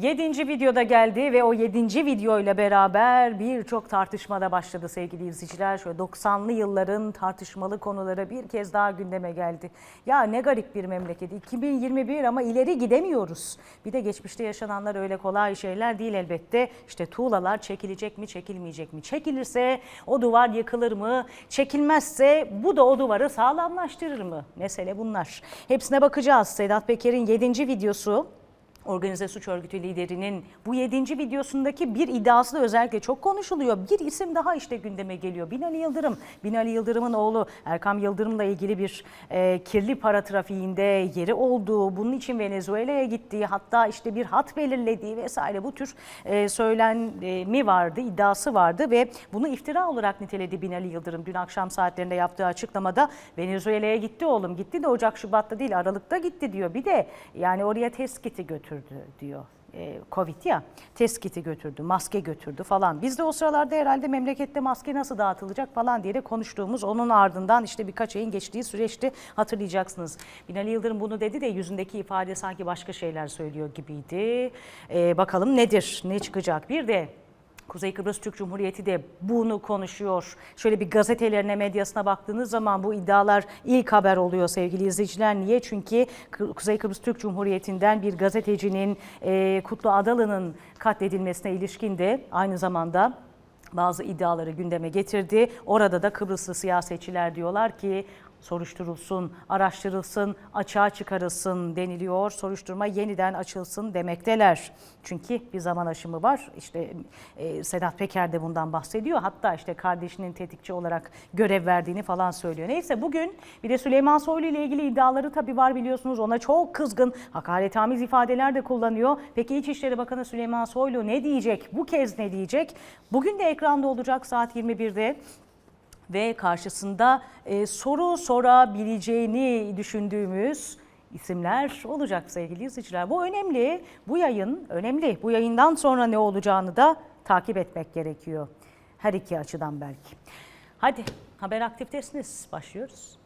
Yedinci videoda geldi ve o yedinci videoyla beraber birçok tartışmada başladı sevgili izleyiciler. Şöyle 90'lı yılların tartışmalı konuları bir kez daha gündeme geldi. Ya ne garip bir memleket. 2021 ama ileri gidemiyoruz. Bir de geçmişte yaşananlar öyle kolay şeyler değil elbette. İşte tuğlalar çekilecek mi çekilmeyecek mi? Çekilirse o duvar yıkılır mı? Çekilmezse bu da o duvarı sağlamlaştırır mı? Mesele bunlar. Hepsine bakacağız. Sedat Peker'in 7. videosu Organize suç örgütü liderinin bu yedinci videosundaki bir iddiası da özellikle çok konuşuluyor. Bir isim daha işte gündeme geliyor. Binali Yıldırım. Binali Yıldırım'ın oğlu Erkam Yıldırım'la ilgili bir e, kirli para trafiğinde yeri olduğu, bunun için Venezuela'ya gittiği, hatta işte bir hat belirlediği vesaire bu tür e, söylenmi vardı, iddiası vardı ve bunu iftira olarak niteledi Binali Yıldırım. Dün akşam saatlerinde yaptığı açıklamada Venezuela'ya gitti oğlum. Gitti de Ocak Şubat'ta değil Aralık'ta gitti diyor. Bir de yani oraya test kiti götürdü diyor. E, Covid ya test kiti götürdü, maske götürdü falan. Biz de o sıralarda herhalde memlekette maske nasıl dağıtılacak falan diye de konuştuğumuz onun ardından işte birkaç ayın geçtiği süreçti hatırlayacaksınız. Binali Yıldırım bunu dedi de yüzündeki ifade sanki başka şeyler söylüyor gibiydi. E, bakalım nedir, ne çıkacak? Bir de Kuzey Kıbrıs Türk Cumhuriyeti de bunu konuşuyor. Şöyle bir gazetelerine, medyasına baktığınız zaman bu iddialar ilk haber oluyor sevgili izleyiciler. Niye? Çünkü Kuzey Kıbrıs Türk Cumhuriyeti'nden bir gazetecinin e, Kutlu Adalı'nın katledilmesine ilişkin de aynı zamanda bazı iddiaları gündeme getirdi. Orada da Kıbrıslı siyasetçiler diyorlar ki soruşturulsun, araştırılsın, açığa çıkarılsın deniliyor. Soruşturma yeniden açılsın demekteler. Çünkü bir zaman aşımı var. İşte e, Sedat Peker de bundan bahsediyor. Hatta işte kardeşinin tetikçi olarak görev verdiğini falan söylüyor. Neyse bugün bir de Süleyman Soylu ile ilgili iddiaları tabii var biliyorsunuz. Ona çok kızgın, hakaretamiz ifadeler de kullanıyor. Peki İçişleri Bakanı Süleyman Soylu ne diyecek? Bu kez ne diyecek? Bugün de ekranda olacak saat 21'de ve karşısında e, soru sorabileceğini düşündüğümüz isimler olacak sevgili izleyiciler. Bu önemli. Bu yayın önemli. Bu yayından sonra ne olacağını da takip etmek gerekiyor. Her iki açıdan belki. Hadi haber aktiftesiniz. Başlıyoruz.